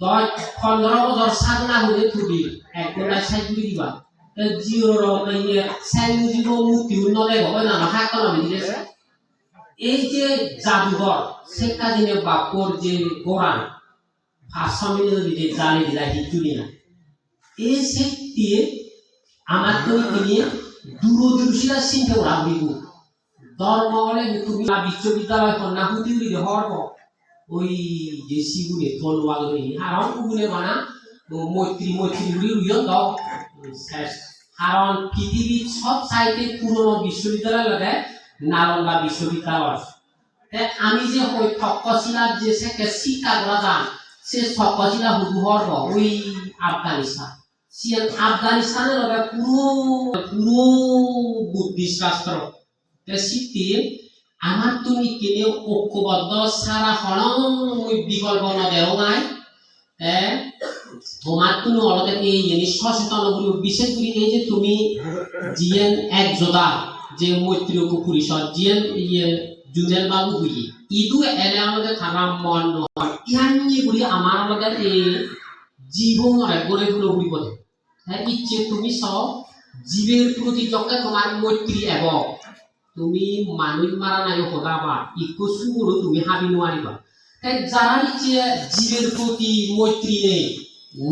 বছর সাধনা হলে তুলি একদিন সাইড করে দিবা ইয়ে দিব নলে এই যে জাদুঘর শেখা দিনে বাপর যে গোড়ান ভাষা মিলে জালি দিলা হিচুরি না। এই শক্তি আমার তো তিনি দূরদর্শীরা চিন্তা করা হইব ধর্ম হলে তুমি বিশ্ববিদ্যালয় কন্যা, হুতি উড়ি হরব ওই যে শিগুনে তলওয়াল হই হারণ কুগুনে বানা মৈত্রী মৈত্রী উড়ি উড়িও শেষ। কারণ পৃথিবীর সব সাইটে পুরনো বিশ্ববিদ্যালয় লাগে নালন্দা বিশ্ববিদ্যালয় আমি যে ওই তক্ষশিলার যে সেকে করা যান, সে তক্ষশিলা হুদু হরব ওই আফগানিস্তান। সিয়ান আফগানিস্তানের লগে পুরো পুরো বুদ্ধিষ্ট রাষ্ট্র। সিটি আমার তুমি কিনে ঐক্যবদ্ধ, সারা হল বিকল্প নদেও নাই। তে তোমার তুমি অলতে এই জিনিস সচেতন করি বিশেষ এই যে তুমি জিএন এক যোদ্ধা যে মৈত্রী জিএন ইয়ে জুনেল বাবু হুই ইদু এলে আমাদের থানা মন ইয়ানি বলি আমার আমাদের এই জীবনের গড়ে তুলে বিপদে হ্যাঁ ইচ্ছে তুমি সব জীবের প্রতি যখন তোমার মৈত্রী এবং তুমি মানুষ মারা নাই হদাবা ইকো সুগুলো তুমি হাবি নোৱাৰিবা। তাই যারা ইচ্ছে জীবের প্রতি মৈত্রী নেই।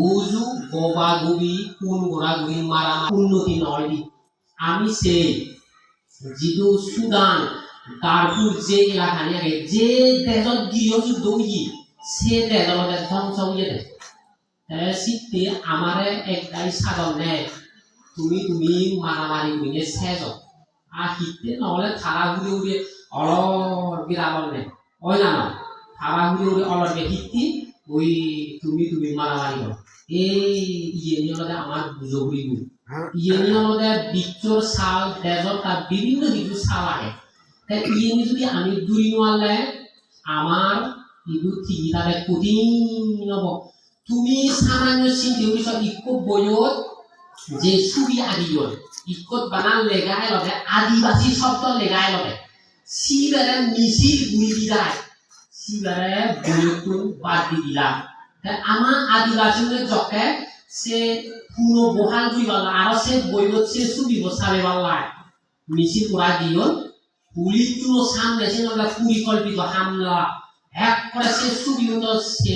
উজু গবা গবি, কোন গোড়া গুড়ি মারা উন্নতি নয় আমি সে যিটো সুদান দারপুর যে এলাকানি আগে, যে দেশত গৃহযুদ্ধ হই সে দেশত ধ্বংস হয়ে দেয় সিটে আমারে একটাই সাগর নেয় তুমি তুমি মারামারি করিনে শেষ আর হিতে নহলে থারা ঘুরে উড়ে অলর বিরাবল নেয় ওই না না? থারা ঘুরে উড়ে অলর বে হিতি ওই তুমি তুমি মারামারি করো। এই ইয়ে নিয়ে আমার বুঝো ঘুরি ইয়ে নিয়ে আমাদের বিচ্চর সাল দেজর তার বিভিন্ন কিছু সাল আহে তাই ইয়ে নিয়ে যদি আমি দূরি নোয়ালে আমার ইদু ঠিকই তাদের কঠিন হব। তুমি সামান্য চিন্তা কৰিছ ইকো বয়ত যে ছবি আদিয়ত ইকত বানান লেগাই লগে, আদিবাসী শব্দ লেগাই লগে। সিবাৰে মিছিল দি যায়। সিবাৰে বয়তটো বাদ দি দিলা। তে আমাৰ আদিবাসীলে জকে সে পুরো বহাল দুই বাংলা আরও সে বইবত সে ছবি বসাবে বাংলায় মিছিল করা দিও পুলিশ তুলো সামনে সে পরিকল্পিত হামলা। এক করে সে ছবি মতো সে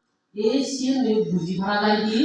এই সিনে বুঝি ভাড়া যাই দি